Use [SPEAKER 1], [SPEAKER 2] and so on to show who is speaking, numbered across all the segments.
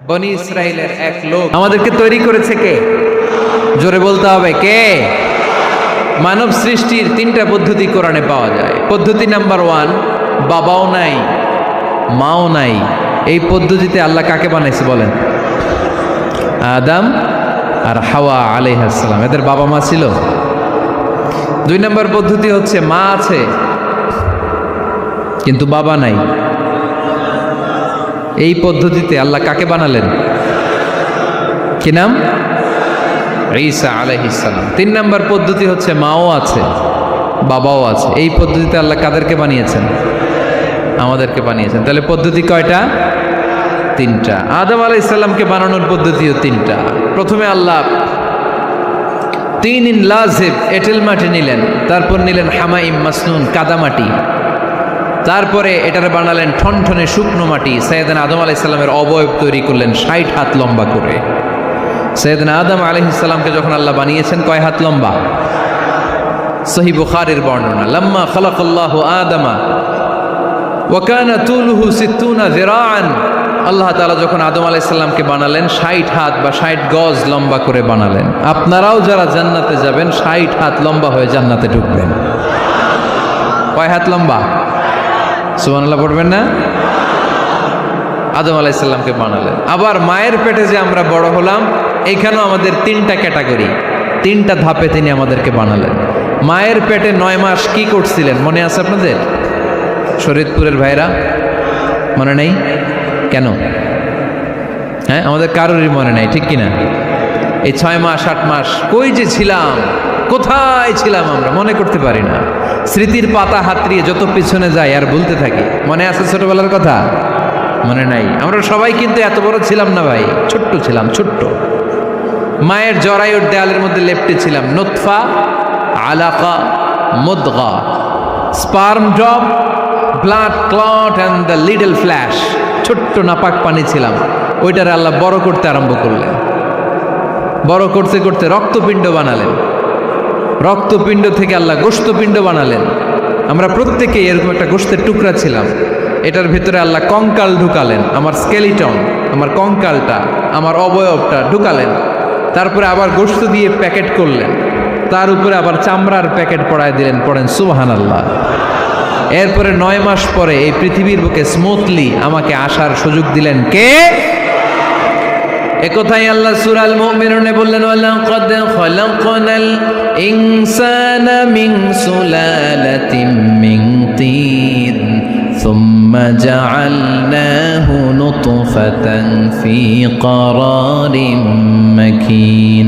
[SPEAKER 1] বনি ইসরায়েলের এক লোক আমাদেরকে তৈরি করেছে কে? জোরে বলতে হবে, কে? মানব সৃষ্টির তিনটা পদ্ধতি কোরআনে পাওয়া যায়। পদ্ধতি নাম্বার ওয়ান, বাবাও নাই, মাও নাই। এই পদ্ধতিতে আল্লাহ কাকে বানাইছে বলেন? আদাম আর হাওয়া আলাইহাসালাম এদের বাবা মা ছিল। দুই নম্বর পদ্ধতি হচ্ছে মা আছে, কিন্তু বাবা নাই। এই পদ্ধতিতে আল্লাহ কাকে বানালেন? কি নাম? ঈসা আলাইহিসালাম তিন নম্বর পদ্ধতি হচ্ছে মাও আছে, বাবাও আছে। এই পদ্ধতিতে আল্লাহ কাদেরকে বানিয়েছেন? আমাদেরকে বানিয়েছেন। তাহলে পদ্ধতি কয়টা? তিনটা। আদম আলাহ ইসলামকে বানানোর পদ্ধতিও তিনটা। প্রথমে আল্লাহ তিন ইন লাজেব, এঁটেল মাটি নিলেন। তারপর নিলেন হামাইম মাসনুন, কাদামাটি। তারপরে এটার বানালেন ঠনঠনে শুকনো মাটি। সৈয়দান আদম আলাহ ইসলামের অবয়ব তৈরি করলেন ষাট হাত লম্বা করে। সৈয়দান আদম আলহ ইসলামকে যখন আল্লাহ বানিয়েছেন, কয় হাত লম্বা? সহি বুখারের বর্ণনা, লম্মা খলকল্লাহ আদমা ওয়াকানা তুলহু জিরাআন আল্লাহ তাআলা যখন আদম আলাইসাল্লামকে বানালেন, ষাট হাত বা ষাট গজ লম্বা করে বানালেন। আপনারাও যারা জান্নাতে যাবেন, ষাট হাত লম্বা হয়ে জান্নাতে ঢুকবেন। কয় হাত লম্বা? সুবহানাল্লাহ পড়বেন না? আদম আলাইসাল্লামকে বানালেন। আবার মায়ের পেটে যে আমরা বড় হলাম, এইখানেও আমাদের তিনটা ক্যাটাগরি, তিনটা ধাপে তিনি আমাদেরকে বানালেন। মায়ের পেটে নয় মাস কি করছিলেন? মনে আছে আপনাদের? শরীয়তপুরের ভাইরা? মনে নেই? কেন? হ্যাঁ আমাদের কারোরই মনে নেই, ঠিক কিনা? এই ছয় মাস, আট মাস, কই যে ছিলাম? কোথায় ছিলাম আমরা? মনে করতে পারি না। স্মৃতির পাতা হাতড়িয়ে যত পিছনে যাই আর বলতে থাকি। মনে আছে ছোটবেলার কথা? মনে নাই। আমরা সবাই কিন্তু এত বড় ছিলাম না ভাই। ছোট্ট ছিলাম, ছোট্ট। মায়ের জরায়ুর দেয়ালের মধ্যে লেপটে ছিলাম। নোৎফা আলাকা, মুদগা। Sperm drop, blood clot and the little flesh ছোট্ট নাপাক পানি ছিলাম। ওইটার আল্লাহ বড় করতে আরম্ভ করলেন। বড় করতে করতে রক্তপিণ্ড বানালেন। রক্তপিণ্ড থেকে আল্লাহ গোস্তপিণ্ড বানালেন। আমরা প্রত্যেকে এরকম একটা গোস্তের টুকরা ছিলাম। এটার ভিতরে আল্লাহ কঙ্কাল ঢুকালেন, আমার স্কেলিটন আমার কঙ্কালটা, আমার অবয়বটা ঢুকালেন। তারপরে আবার গোস্ত দিয়ে প্যাকেট করলেন। তার উপরে আবার চামড়ার প্যাকেট পড়ায় দিলেন, পড়েন সুবাহান আল্লাহ এরপরে নয় মাস পরে এই পৃথিবীর বুকে স্মুথলি আমাকে আসার সুযোগ দিলেন কে? একথাই আল্লাহ সূরাল মুমিনুনে বললেন ওয়ালাকাদ খলাকনাল ইনসানা মিন সুলালাতিন মিন তিন ثم جعلناه نطفة في قرار مكين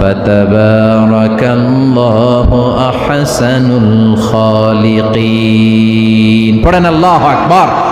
[SPEAKER 1] فتبارك الله أحسن الخالقين. قرآن الله أكبر